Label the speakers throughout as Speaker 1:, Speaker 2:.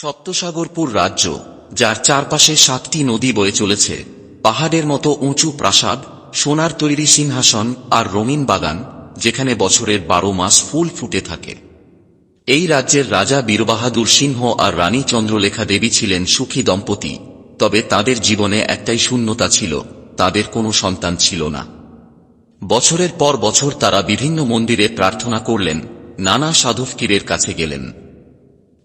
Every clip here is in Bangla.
Speaker 1: সপ্তসাগরপুর রাজ্য, যার চারপাশে সাতটি নদী বয়ে চলেছে, পাহাড়ের মতো উঁচু প্রাসাদ, সোনার তৈরি সিংহাসন আর রঙিন বাগান, যেখানে বছরের বারো মাস ফুল ফুটে থাকে। এই রাজ্যের রাজা বীরবাহাদুর সিংহ আর রানী চন্দ্রলেখা দেবী ছিলেন সুখী দম্পতি, তবে তাদের জীবনে একটাই শূন্যতা ছিল, তাদের কোনো সন্তান ছিল না। বছরের পর বছর তারা বিভিন্ন মন্দিরে প্রার্থনা করলেন, নানা সাধুফকিরের কাছে গেলেন।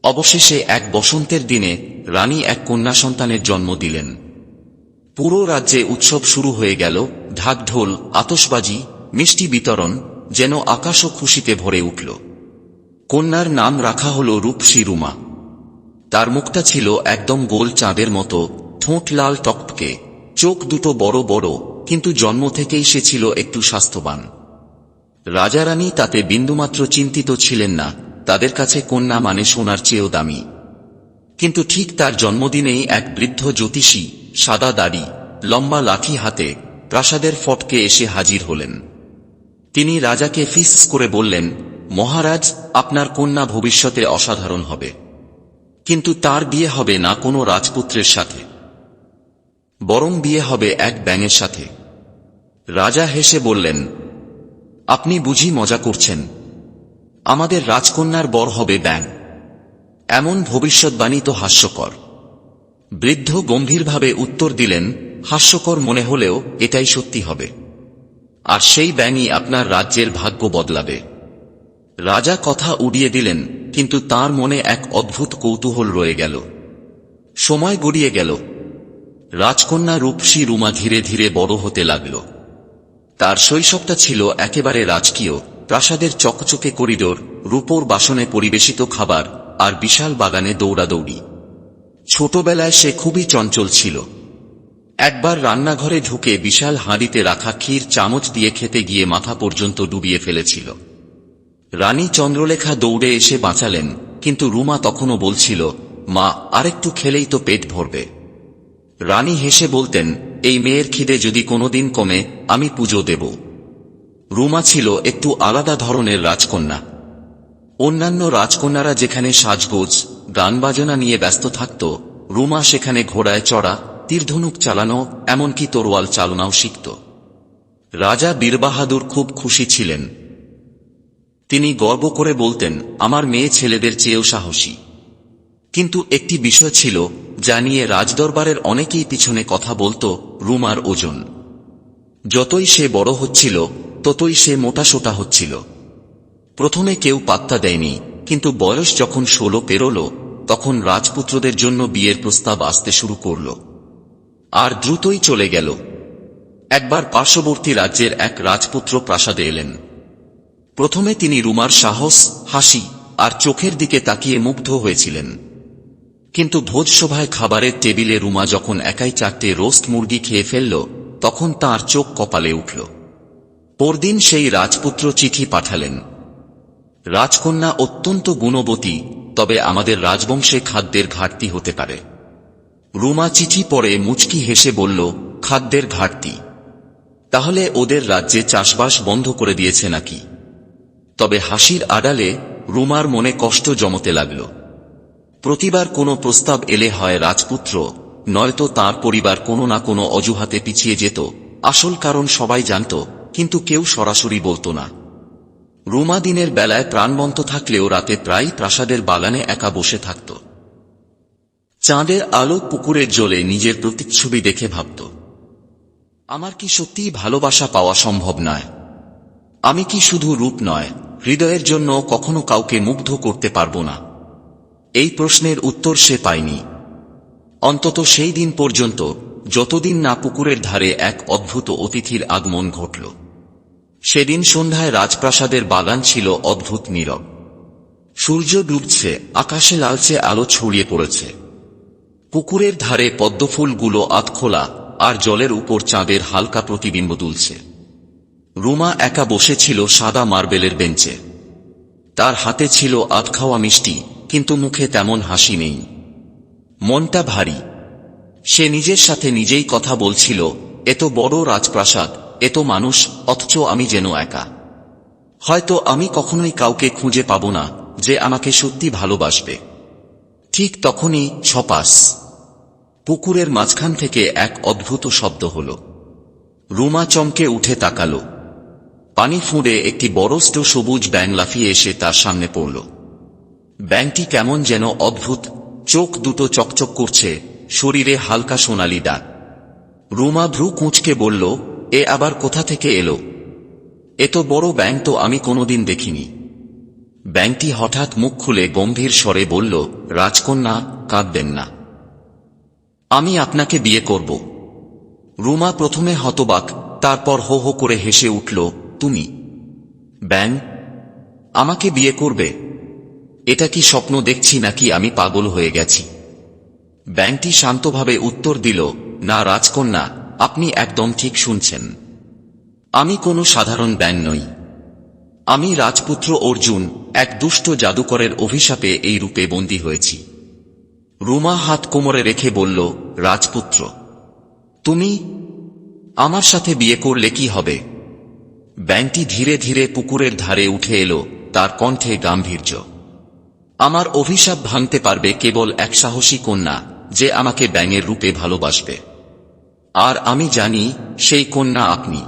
Speaker 1: অবশেষে এক বসন্তের দিনে রানী এক কন্যা সন্তানের জন্ম দিলেন। পুরো রাজ্যে উৎসব শুরু হয়ে গেল, ঢাকঢোল আতসবাজি মিষ্টি বিতরণ যেন আকাশও খুশিতে ভরে উঠল। কন্যার নাম রাখা হল রূপসী রুমা। তার মুখটা ছিল একদম গোল চাঁদের মতো, ঠোঁট লাল টকটকে, চোখ দুটো বড় বড়, কিন্তু জন্ম থেকেই সে ছিল একটু স্বাস্থ্যবান। রাজারানী তাতে বিন্দুমাত্র চিন্তিত ছিলেন না তাদের কাছে কন্যা মানে সোনার চেয়েও দামি। কিন্তু ঠিক তার জন্মদিনেই এক বৃদ্ধ জ্যোতিষী, সাদা দাড়ি, লম্বা লাঠি হাতে প্রাসাদের ফটকে এসে হাজির হলেন। তিনি রাজাকে ফিস করে বললেন, মহারাজ, আপনার কন্যা ভবিষ্যতে অসাধারণ হবে। কিন্তু তার বিয়ে হবে না কোনো রাজপুত্রের সাথে। বরং বিয়ে হবে এক ব্যাঙের সাথে। রাজা হেসে বললেন, আপনি বুঝি মজা করছেন। আমাদের রাজকন্যার বর হবে ব্যাং এমন ভবিষ্যৎবাণী তো হাস্যকর। বৃদ্ধ গম্ভীরভাবে উত্তর দিলেন, হাস্যকর মনে হলেও এটাই সত্যি হবে। আর সেই ব্যাঙই আপনার রাজ্যের ভাগ্য বদলাবে। রাজা কথা উড়িয়ে দিলেন, কিন্তু তার মনে এক অদ্ভুত কৌতূহল রয়ে গেল। সময় গড়িয়ে গেল। রাজকন্যা রূপসী রুমা ধীরে ধীরে বড় হতে লাগল। তার শৈশবটা ছিল একেবারে রাজকীয়। প্রাসাদের চকচকে করিডোর, রূপোর বাসনে পরিবেশিত খাবার আর বিশাল বাগানে দৌড়াদৌড়ি। ছোটবেলায় সে খুবই চঞ্চল ছিল। একবার রান্নাঘরে ঢুকে বিশাল হাঁড়িতে রাখা ক্ষীর চামচ দিয়ে খেতে গিয়ে মাথা পর্যন্ত ডুবিয়ে ফেলেছিল। রানী চন্দ্রলেখা দৌড়ে এসে বাঁচালেন, কিন্তু রুমা তখনও বলছিল, মা, আরেকটু খেলেই তো পেট ভরবে। রানী হেসে বলতেন, এই মেয়ের খিদে যদি কোনোদিন কমে, আমি পুজো দেব। রুমা ছিল একটু আলাদা ধরনের রাজকন্যা। অন্যান্য রাজকন্যারা যেখানে সাজগোজ গান বাজনা নিয়ে ব্যস্ত থাকত, রুমা সেখানে ঘোড়ায় চড়া, তীরধনুক চালানো, এমনকি তরোয়াল চালনাও শিখত। রাজা বীরবাহাদুর খুব খুশি ছিলেন। তিনি গর্ব করে বলতেন, আমার মেয়ে ছেলেদের চেয়েও সাহসী। কিন্তু একটি বিষয় ছিল, যা নিয়ে রাজদরবারের অনেকেই পিছনে কথা বলত রুমার ওজন। যতই সে বড় হচ্ছিল, ততই সে মোটাসোটা হচ্ছিল। প্রথমে কেউ পাত্তা দেয়নি, কিন্তু বয়স যখন ষোলো পেরোল, তখন রাজপুত্রদের জন্য বিয়ের প্রস্তাব আসতে শুরু করল। আর দ্রুতই চলে গেল। একবার পার্শ্ববর্তী রাজ্যের এক রাজপুত্র প্রাসাদে এলেন। প্রথমে তিনি রুমার সাহস, হাসি আর চোখের দিকে তাকিয়ে মুগ্ধ হয়েছিলেন। কিন্তু ভোজসভায় খাবারের টেবিলে রুমা যখন একাই চারটে রোস্ট মুরগি খেয়ে ফেলল তখন তার চোখ কপালে উঠল। পরদিন সেই রাজপুত্র চিঠি পাঠালেন। রাজকন্যা অত্যন্ত গুণবতী, তবে আমাদের রাজবংশে খাদ্যের ঘাটতি হতে পারে। রুমা চিঠি পরে মুচকি হেসে বলল, খাদ্যের ঘাটতি। তাহলে ওদের রাজ্যে চাষবাস বন্ধ করে দিয়েছে নাকি? তবে হাসির আড়ালে রুমার মনে কষ্ট জমতে লাগল। প্রতিবার কোনো প্রস্তাব এলে হয় রাজপুত্র নয়তো তার পরিবার কোনো না কোনো অজুহাতে পিছিয়ে যেত। আসল কারণ সবাই জানত, কিন্তু কেউ সরাসরি বলতো না। রুমা দিনের বেলায় প্রাণবন্ত থাকলেও রাতে প্রায় প্রাসাদের বাগানে একা বসে থাকত। চাঁদের আলো পুকুরের জলে নিজের প্রতিচ্ছবি দেখে ভাবত, আমার কি সত্যিই ভালোবাসা পাওয়া সম্ভব নয়? আমি কি শুধু রূপ নয়? হৃদয়ের জন্য কখনো কাউকে মুগ্ধ করতে পারব না? এই প্রশ্নের উত্তর সে পায়নি। অন্তত সেই দিন পর্যন্ত যতদিন না পুকুরের ধারে এক অদ্ভুত অতিথির আগমন ঘটল। সেদিন সন্ধ্যায় রাজপ্রাসাদের বাগান ছিল অদ্ভুত নীরব। সূর্য ডুবছে, আকাশে লালচে আলো ছড়িয়ে পড়েছে। পুকুরের ধারে পদ্মফুলগুলো আধখোলা আর জলের উপর চাঁদের হালকা প্রতিবিম্ব তুলছে রুমা একা বসেছিল সাদা মার্বেলের বেঞ্চে। তার হাতে ছিল আধখাওয়া মিষ্টি, কিন্তু মুখে তেমন হাসি নেই। মনটা ভারী। সে নিজের সাথে নিজেই কথা বলছিল, এত বড় রাজপ্রাসাদ, এত মানুষ, অথচ আমি যেন একা। হয়তো আমি কখনোই কাউকে খুঁজে পাব না, যে আমাকে সত্যি ভালোবাসবে। ঠিক তখনই ছপাস। পুকুরের মাঝখান থেকে এক অদ্ভুত শব্দ হল। রুমা চমকে উঠে তাকালো। পানি ফুঁড়ে একটি বড়স্ট সবুজ ব্যাং লাফিয়ে এসে তার সামনে পড়ল। ব্যাংটি কেমন যেন অদ্ভুত চোখ দুটো চকচক করছে, শরীরে হালকা সোনালি দাগ। রুমা ভ্রু কুঁচকে বলল, এ আবার কোথা থেকে এলো? এত বড় ব্যাং তো আমি কোনোদিন দেখিনি। ব্যাংটি হঠাৎ মুখ খুলে গম্ভীর স্বরে বলল, রাজকন্যা, কাঁদবেন না। আমি আপনাকে বিয়ে করব। রুমা প্রথমে হতবাক, তারপর হো হো করে হেসে উঠল, তুমি ব্যাং আমাকে বিয়ে করবে? এটা কি স্বপ্ন দেখছি নাকি আমি পাগল হয়ে গেছি? ব্যাংটি শান্তভাবে উত্তর দিল, না রাজকন্যা, আপনি একদম ঠিক শুনছেন। আমি কোনো সাধারণ ব্যাং নই। আমি রাজপুত্র অর্জুন, এক দুষ্ট জাদুকরের অভিশাপে এই রূপে বন্দী হয়েছি। রুমা হাত কোমরে রেখে বলল, রাজপুত্র, তুমি আমার সাথে বিয়ে করলে কি হবে? ব্যাংটি ধীরে ধীরে পুকুরের ধারে উঠে এলো, তার কণ্ঠে গাম্ভীর্য। আমার অভিশাপ ভাঙতে পারবে কেবল এক সাহসী কন্যা, যে আমাকে ব্যাঙের রূপে ভালোবাসবে। আর আমি জানি সেই কন্যা আপনি।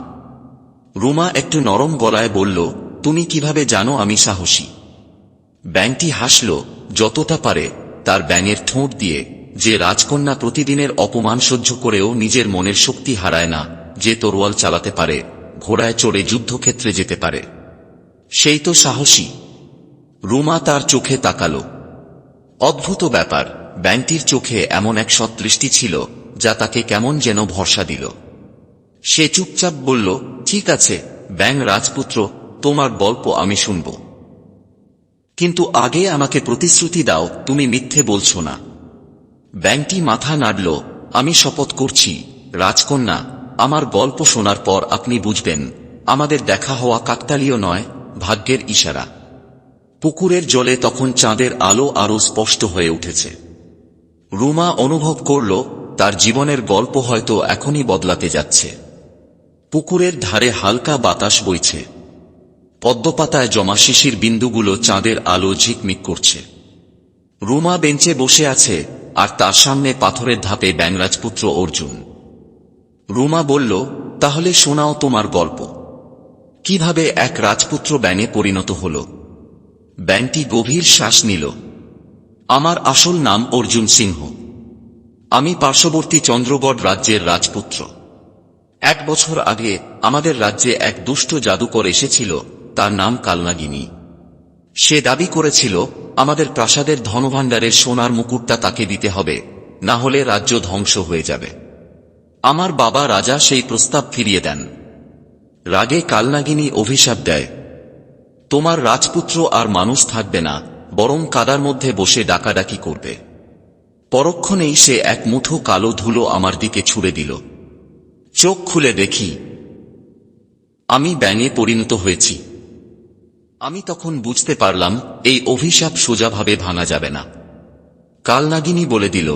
Speaker 1: রুমা একটু নরম গলায় বলল, তুমি কীভাবে জানো আমি সাহসী? ব্যাংটি হাসল, যতটা পারে, তার ব্যাঙের ঠোঁট দিয়ে, যে রাজকন্যা প্রতিদিনের অপমান সহ্য করেও নিজের মনের শক্তি হারায় না, যে তরোয়াল চালাতে পারে, ঘোড়ায় চড়ে যুদ্ধক্ষেত্রে যেতে পারে। সেই তো সাহসী রুমা তার চোখে তাকালো। অদ্ভুত ব্যাপার, ব্যাংটির চোখে এমন এক সদৃষ্টি ছিল, যা তাকে কেমন যেন ভরসা দিল। সে চুপচাপ বলল, ঠিক আছে, ব্যাং রাজপুত্র, তোমার গল্প আমি শুনব। কিন্তু আগে আমাকে প্রতিশ্রুতি দাও, তুমি মিথ্যে বলছো না ব্যাংটি মাথা নাড়ল, আমি শপথ করছি, রাজকন্যা, আমার গল্প শোনার পর আপনি বুঝবেন, আমাদের দেখা হওয়া কাকতালীয় নয়, ভাগ্যের ইশারা। পুকুরের জলে তখন চাঁদের আলো আরও স্পষ্ট হয়ে উঠেছে। রুমা অনুভব করল, তার জীবনের গল্প হয়তো এখনই বদলাতে যাচ্ছে। পুকুরের ধারে হালকা বাতাস বইছে। পদ্মপাতায় জমা শিশির বিন্দুগুলো চাঁদের আলো ঝিকমিক করছে। রুমা বেঞ্চে বসে আছে, আর তার সামনে পাথরের ধাপে ব্যাংরাজপুত্র অর্জুন। রুমা বলল, তাহলে শোনাও তোমার গল্প। কীভাবে এক রাজপুত্র ব্যাঙে পরিণত হল? ব্যাংটি গভীর শ্বাস নিল। আমার আসল নাম অর্জুন সিংহ। আমি পার্শ্ববর্তী চন্দ্রগড় রাজ্যের রাজপুত্র। এক বছর আগে আমাদের রাজ্যে এক দুষ্ট জাদুকর এসেছিল, তার নাম কালনাগিনী। সে দাবি করেছিল, আমাদের প্রাসাদের ধনভাণ্ডারের সোনার মুকুটটা তাকে দিতে হবে, না হলে রাজ্য ধ্বংস হয়ে যাবে। আমার বাবা রাজা সেই প্রস্তাব ফিরিয়ে দেন। রাগে কালনাগিনী অভিশাপ দেয়। তোমার রাজপুত্র আর মানুষ থাকবে না, বরং কাদার মধ্যে বসে ডাকাডাকি করবে। পরক্ষণেই সে এক মুঠো কালো ধুলো আমার দিকে ছুড়ে দিল। চোখ খুলে দেখি, আমি ব্যাঙে পরিণত হয়েছি। আমি তখন বুঝতে পারলাম, এই অভিশাপ সোজাভাবে ভাঙা যাবে না। কালনাগিনী বলে দিল,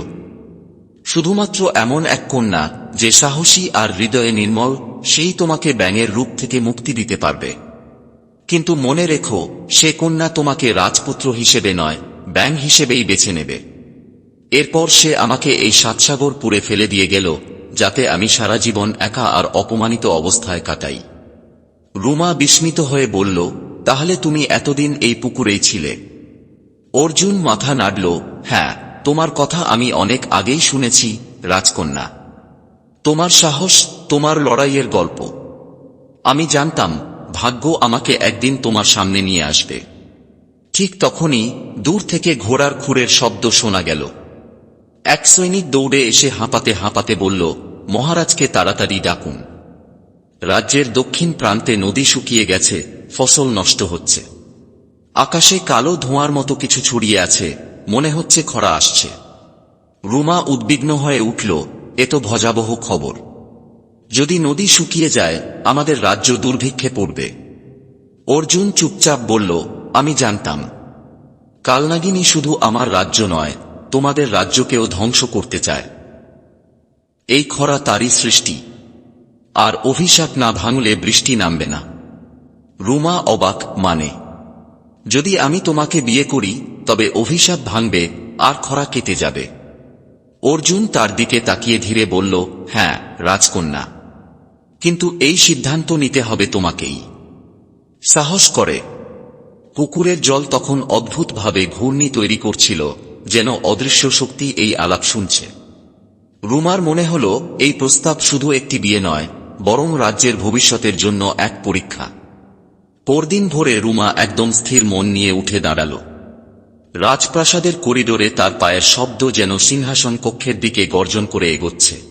Speaker 1: শুধুমাত্র এমন এক কন্যা, যে সাহসী আর হৃদয়ে নির্মল, সেই তোমাকে ব্যাঙের রূপ থেকে মুক্তি দিতে পারবে। কিন্তু মনে রেখো, সে কন্যা তোমাকে রাজপুত্র হিসেবে নয়, ব্যাং হিসেবেই বেছে নেবে। এরপর সে আমাকে এই সাতসাগর পুরে ফেলে দিয়ে গেল, যাতে আমি সারা জীবন একা আর অপমানিত অবস্থায় কাটাই। রুমা বিস্মিত হয়ে বলল, তাহলে তুমি এতদিন এই পুকুরেই ছিলে? অর্জুন মাথা নাড়ল হ্যাঁ তোমার কথা আমি অনেক আগেই শুনেছি, রাজকন্যা। তোমার সাহস, তোমার লড়াইয়ের গল্প। আমি জানতাম ভাগ্য আমাকে একদিন তোমার সামনে নিয়ে আসবে। ঠিক তখনই দূর থেকে ঘোড়ার খুরের শব্দ শোনা গেল। এক সৈনিক দৌড়ে এসে হাঁপাতে হাঁপাতে বলল, মহারাজকে তাড়াতাড়ি ডাকুন। রাজ্যের দক্ষিণ প্রান্তে নদী শুকিয়ে গেছে, ফসল নষ্ট হচ্ছে। আকাশে কালো ধোঁয়ার মতো কিছু ছড়িয়ে আছে, মনে হচ্ছে খরা আসছে। রুমা উদ্বিগ্ন হয়ে উঠল, এ তো ভজাবহ খবর। যদি নদী শুকিয়ে যায়, আমাদের রাজ্য দুর্ভিক্ষে পড়বে। অর্জুন চুপচাপ বলল, আমি জানতাম। কালনাগিনী শুধু আমার রাজ্য নয়, তোমাদের রাজ্যকেও ধ্বংস করতে চায়। এই খরা তারই সৃষ্টি। আর অভিশাপ না ভাঙলে বৃষ্টি নামবে না। রুমা অবাক মানে যদি আমি তোমাকে বিয়ে করি, তবে অভিশাপ ভাঙবে, আর খরা কেটে যাবে। অর্জুন তার দিকে তাকিয়ে ধীরে বলল হ্যাঁ রাজকন্যা। কিন্তু এই সিদ্ধান্ত নিতে হবে তোমাকেই। সাহস করে। পুকুরের জল তখন অদ্ভুতভাবে ঘূর্ণি তৈরি করছিল, যেন অদৃশ্য শক্তি এই আলাপ শুনছে। রুমার মনে হল, এই প্রস্তাব শুধু একটি বিয়ে নয়, বরং রাজ্যের ভবিষ্যতের জন্য এক পরীক্ষা। পরদিন ভোরে রুমা একদম স্থির মন নিয়ে উঠে দাঁড়াল। রাজপ্রাসাদের করিডোরে তার পায়ের শব্দ যেন সিংহাসন কক্ষের দিকে গর্জন করে এগোচ্ছে।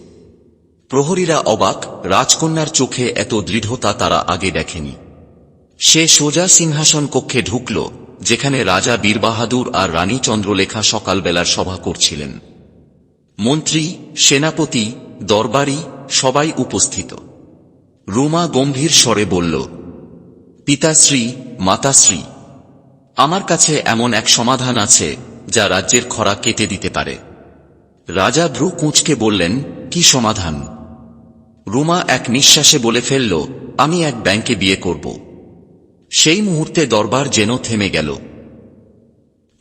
Speaker 1: প্রহরীরা অবাক, রাজকন্যার চোখে এত দৃঢ়তা তারা আগে দেখেনি। সে সোজা সিংহাসন কক্ষে ঢুকল, যেখানে রাজা বীরবাহাদুর আর রানী চন্দ্রলেখা সকালবেলার সভা করছিলেন। মন্ত্রী, সেনাপতি, দরবারি সবাই উপস্থিত। রুমা গম্ভীর স্বরে বলল, পিতাশ্রী, মাতাশ্রী, আমার কাছে এমন এক সমাধান আছে, যা রাজ্যের খরা কেটে দিতে পারে। রাজা ভ্রু কুঁচকে বললেন, কি সমাধান? রুমা এক নিঃশ্বাসে বলে ফেলল, আমি এক ব্যাংকে বিয়ে করব। সেই মুহূর্তে দরবার যেন থেমে গেল।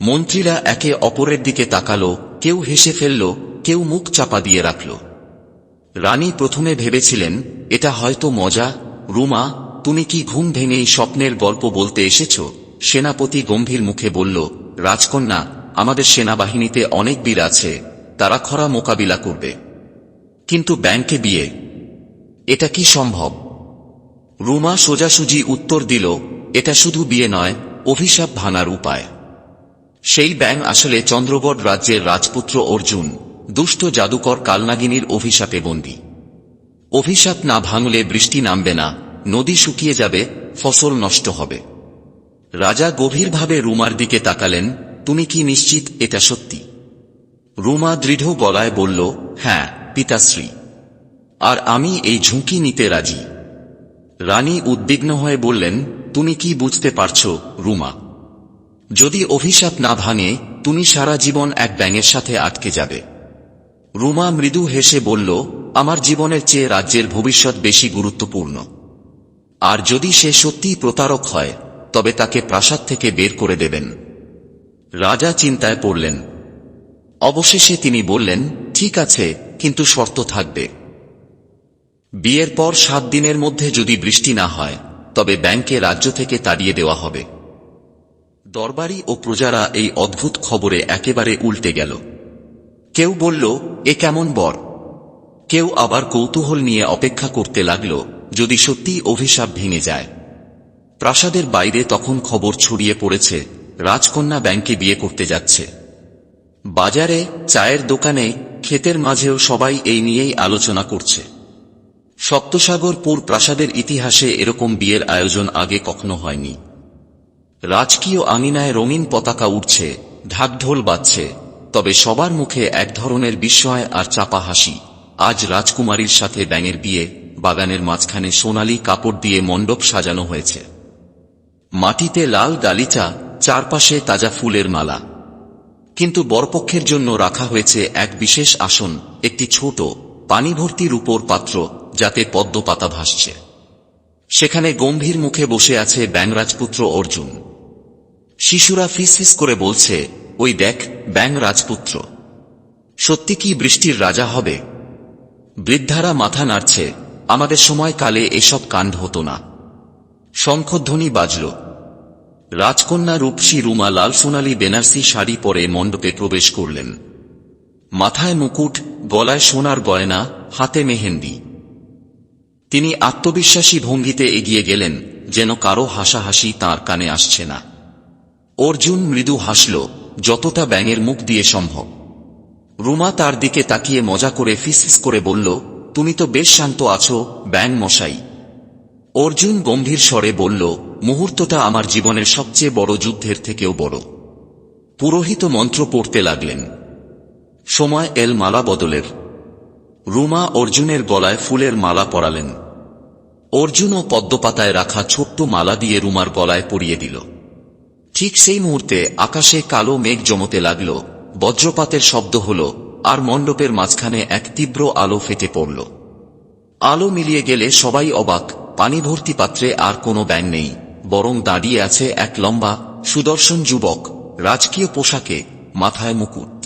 Speaker 1: মন্ত্রীরা একে অপরের দিকে তাকালো, কেউ হেসে ফেলল, কেউ মুখ চাপা দিয়ে রাখল। রানী প্রথমে ভেবেছিলেন, এটা হয়তো মজা, রুমা, তুমি কি ঘুম ভেঙেই স্বপ্নের গল্প বলতে এসেছ? সেনাপতি গম্ভীর মুখে বলল, রাজকন্যা, আমাদের সেনাবাহিনীতে অনেক বীর আছে, তারা খরা মোকাবিলা করবে। কিন্তু ব্যাংকে বিয়ে এটা কি সম্ভব? রুমা সোজাসুজি উত্তর দিল, এটা শুধু বিয়ে নয়, অভিশাপ ভাঙার উপায়। সেই ব্যাং আসলে চন্দ্রগড় রাজ্যের রাজপুত্র অর্জুন, দুষ্ট জাদুকর কালনাগিনীর অভিশাপে বন্দী। অভিশাপ না ভাঙলে বৃষ্টি নামবে না, নদী শুকিয়ে যাবে, ফসল নষ্ট হবে। রাজা গভীরভাবে রুমার দিকে তাকালেন, তুমি কি নিশ্চিত এটা সত্যি? রুমা দৃঢ় গলায় বলল হ্যাঁ পিতাশ্রী। আর আমি এই ঝুঁকি নিতে রাজি। রানী উদ্বিগ্ন হয়ে বললেন, তুমি কি বুঝতে পারছ, রুমা? যদি অভিশাপ না ভাঙে, তুমি সারা জীবন এক ব্যাঙের সাথে আটকে যাবে রুমা মৃদু হেসে বলল, আমার জীবনের চেয়ে রাজ্যের ভবিষ্যৎ বেশি গুরুত্বপূর্ণ। আর যদি সে সত্যিই প্রতারক হয়, তবে তাকে প্রাসাদ থেকে বের করে দেবেন রাজা চিন্তায় পড়লেন। অবশেষে তিনি বললেন, ঠিক আছে, কিন্তু শর্ত থাকবে। বিয়ের পর সাত দিনের মধ্যে যদি বৃষ্টি না হয়, তবে ব্যাংকে রাজ্য থেকে তাড়িয়ে দেওয়া হবে। দরবারি ও প্রজারা এই অদ্ভুত খবরে একেবারে উল্টে গেল। কেউ বলল, এ কেমন বর? কেউ আবার কৌতূহল নিয়ে অপেক্ষা করতে লাগল, যদি সত্যি অভিশাপ ভেঙে যায়। প্রাসাদের বাইরে তখন খবর ছড়িয়ে পড়েছে, রাজকন্যা ব্যাংকে বিয়ে করতে যাচ্ছে। বাজারে, চায়ের দোকানে, ক্ষেতের মাঝেও সবাই এই নিয়েই আলোচনা করছে। সপ্তসাগরপুর প্রাসাদের ইতিহাসে এরকম বিয়ের আয়োজন আগে কখনো হয়নি। রাজকীয় আঙিনায় রঙিন পতাকা উঠছে ঢাকঢোল বাজছে, তবে সবার মুখে এক ধরনের বিস্ময় আর চাপা হাসি। আজ রাজকুমারীর সাথে ব্যাঙের বিয়ে, বাগানের মাঝখানে সোনালি কাপড় দিয়ে মণ্ডপ সাজানো হয়েছে। মাটিতে লাল গালিচা চারপাশে তাজা ফুলের মালা। কিন্তু বরপক্ষের জন্য রাখা হয়েছে এক বিশেষ আসন, একটি ছোট পানি ভর্তি রূপোর পাত্র যাতে পদ্ম পাতা ভাসছে। সেখানে গম্ভীর মুখে বসে আছে ব্যাং রাজপুত্র অর্জুন। শিশুরা ফিস ফিস করে বলছে, ওই দেখ ব্যাং রাজপুত্র সত্যি কি বৃষ্টির রাজা হবে? বৃদ্ধারা মাথা নাড়ছে, আমাদের সময় কালে এসব কাণ্ড হতো না। শঙ্খধ্বনি বাজল। রাজকন্যা রূপসী রুমা লাল সোনালী বেনারসি শাড়ি পরে মণ্ডপে প্রবেশ করলেন। মাথায় মুকুট, গলায় সোনার গয়না, হাতে মেহেন্দি। তিনি আত্মবিশ্বাসী ভঙ্গিতে এগিয়ে গেলেন, যেন কারও হাসাহাসি তার কানে আসছে না। অর্জুন মৃদু হাসল, যতটা ব্যাঙের মুখ দিয়ে সম্ভব। রুমা তার দিকে তাকিয়ে মজা করে ফিসফিস করে বলল, তুমি তো বেশ শান্ত আছো ব্যাং মশাই। অর্জুন গম্ভীর স্বরে বলল, মুহূর্তটা আমার জীবনের সবচেয়ে বড় যুদ্ধের থেকেও বড়। পুরোহিত মন্ত্র পড়তে লাগলেন। সময় এল মালা বদলের। রুমা অর্জুনের গলায় ফুলের মালা পরালেন। অর্জুনও পদ্মপাতায় রাখা ছোট্ট মালা দিয়ে রুমার গলায় পরিয়ে দিল। ঠিক সেই মুহূর্তে আকাশে কালো মেঘ জমতে লাগল, বজ্রপাতের শব্দ হল, আর মণ্ডপের মাঝখানে এক তীব্র আলো ফেটে পড়ল। আলো মিলিয়ে গেলে সবাই অবাক, পানি ভর্তি পাত্রে আর কোনো ব্যাং নেই, বরং দাঁড়িয়ে আছে এক লম্বা, সুদর্শন যুবক, রাজকীয় পোশাকে, মাথায় মুকুট।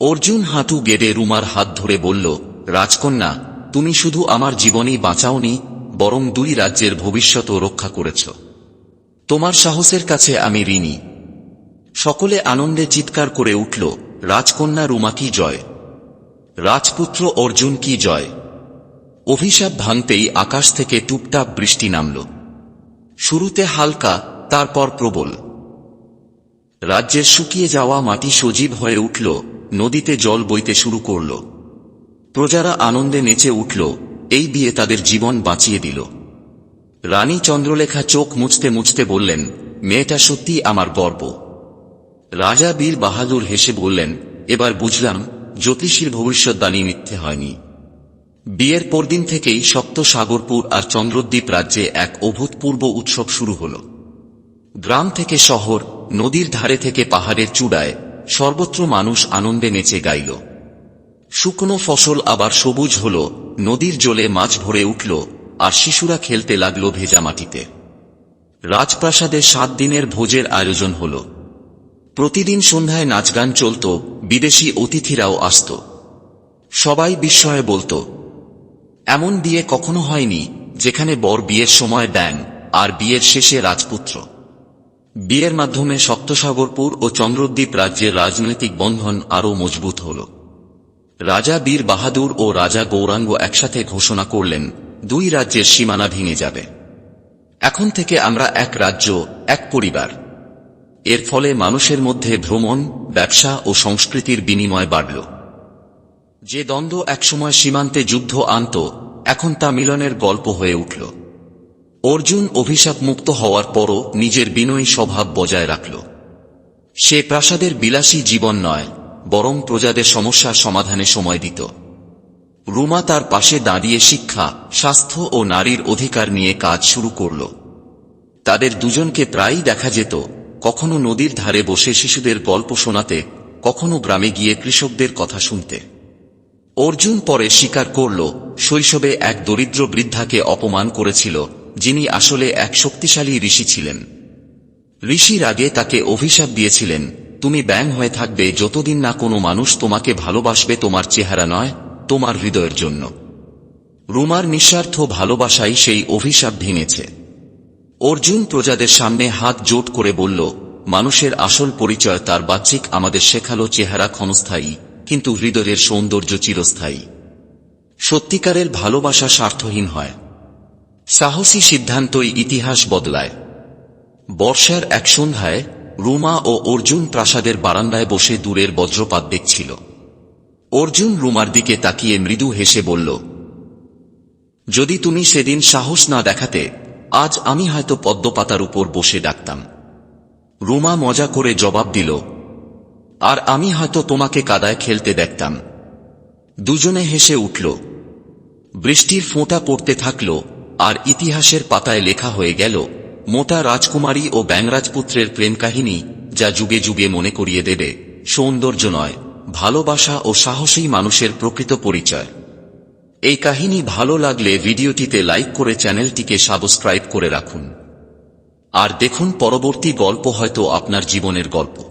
Speaker 1: অর্জুন হাঁটু গেড়ে রুমার হাত ধরে বলল, রাজকন্যা, তুমি শুধু আমার জীবনই বাঁচাওনি, বরং দুই রাজ্যের ভবিষ্যতও রক্ষা করেছ। তোমার সাহসের কাছে আমি ঋণী সকলে আনন্দে চিৎকার করে উঠল, রাজকন্যা রুমা কি জয়? রাজপুত্র অর্জুন কি জয় অভিশাপ ভাঙতেই আকাশ থেকে টুপটাপ বৃষ্টি নামল। শুরুতে হালকা, তারপর প্রবল। রাজ্যের শুকিয়ে যাওয়া মাটি সজীব হয়ে উঠল নদীতে জল বইতে শুরু করল। প্রজারা আনন্দে নেচে উঠল, এই বিয়ে তাদের জীবন বাঁচিয়ে দিল। রানী চন্দ্রলেখা চোখ মুছতে মুছতে বললেন, মেয়েটা সত্যি আমার গর্ব। রাজা বীর বাহাদুর হেসে বললেন, এবার বুঝলাম, জ্যোতিষীর ভবিষ্যৎবাণী মিথ্যে হয়নি। বিয়ের পরদিন থেকেই সপ্ত সাগরপুর আর চন্দ্রদ্বীপ রাজ্যে এক অভূতপূর্ব উৎসব শুরু হল। গ্রাম থেকে শহর, নদীর ধারে থেকে পাহাড়ের চূড়ায় সর্বত্র মানুষ আনন্দে নেচে গাইল। শুকনো ফসল আবার সবুজ হল, নদীর জলে মাছ ভরে উঠল, আর শিশুরা খেলতে লাগল ভেজা মাটিতে। রাজপ্রাসাদে সাত দিনের ভোজের আয়োজন হল। প্রতিদিন সন্ধ্যায় নাচগান চলত, বিদেশি অতিথিরাও আসত। সবাই বিস্ময়ে বলতো, এমন বিয়ে কখনো হয়নি, যেখানে বর বিয়ের সময় দেন, আর বিয়ের শেষে রাজপুত্র। বিয়ের মাধ্যমে সপ্তসাগরপুর ও চন্দ্রদ্বীপ রাজ্যের রাজনৈতিক বন্ধন আরও মজবুত হল। রাজা বীর বাহাদুর ও রাজা গৌরাঙ্গ একসাথে ঘোষণা করলেন, দুই রাজ্যের সীমানা ভেঙে যাবে। এখন থেকে আমরা এক রাজ্য, এক পরিবার। এর ফলে মানুষের মধ্যে ভ্রমণ, ব্যবসা ও সংস্কৃতির বিনিময় বাড়ল। যে দ্বন্দ্ব একসময় সীমান্তে যুদ্ধ আনত, এখন তা মিলনের গল্প হয়ে উঠল। অর্জুন অভিশাপ মুক্ত হওয়ার পরও নিজের বিনয়ী স্বভাব বজায় রাখল। সে প্রাসাদের বিলাসী জীবন নয়, বরং প্রজাদের সমস্যার সমাধানে সময় দিত। রুমা তার পাশে দাঁড়িয়ে শিক্ষা, স্বাস্থ্য ও নারীর অধিকার নিয়ে কাজ শুরু করল। তাদের দুজনকে প্রায়ই দেখা যেত, কখনো নদীর ধারে বসে শিশুদের গল্প শোনাতে, কখনো গ্রামে গিয়ে কৃষকদের কথা শুনতে। অর্জুন পরে স্বীকার করল, শৈশবে এক দরিদ্র বৃদ্ধাকে অপমান করেছিল যিনি আসলে এক শক্তিশালী ঋষি ছিলেন। ঋষির আগে তাকে অভিশাপ দিয়েছিলেন, তুমি ব্যাং হয়ে থাকবে, যতদিন না কোনো মানুষ তোমাকে ভালোবাসবে, তোমার চেহারা নয়, তোমার হৃদয়ের জন্য। রুমার নিঃস্বার্থ ভালোবাসাই সেই অভিশাপ ভেঙেছে। অর্জুন প্রজাদের সামনে হাত জোট করে বলল, মানুষের আসল পরিচয় তার বাহ্যিক আমাদের শেখালো চেহারা ক্ষণস্থায়ী, কিন্তু হৃদয়ের সৌন্দর্য চিরস্থায়ী। সত্যিকারের ভালোবাসা স্বার্থহীন হয়। সাহসী সিদ্ধান্তই ইতিহাস বদলায়। বর্ষার এক সন্ধ্যায় রুমা ও অর্জুন প্রাসাদের বারান্দায় বসে দূরের বজ্রপাত দেখছিল। অর্জুন রুমার দিকে তাকিয়ে মৃদু হেসে বলল, যদি তুমি সেদিন সাহস না দেখাতে, আজ আমি হয়তো পদ্মপাতার উপর বসে ডাকতাম। রুমা মজা করে জবাব দিল, আর আমি হয়তো তোমাকে কাদায় খেলতে দেখতাম। দুজনে হেসে উঠল, বৃষ্টির ফোঁটা পড়তে থাকল আর ইতিহাসের পাতায় লেখা হয়ে গেল, মোটা রাজকুমারী ও ব্যাংরাজপুত্রের প্রেম কাহিনী, যা যুগে যুগে মনে করিয়ে দেবে, সৌন্দর্য নয়, ভালোবাসা ও সাহসী মানুষের প্রকৃত পরিচয়। এই কাহিনী ভালো লাগলে ভিডিওটিতে লাইক করে চ্যানেলটিকে সাবস্ক্রাইব করে রাখুন। আর দেখুন পরবর্তী গল্প হয়তো আপনার জীবনের গল্প।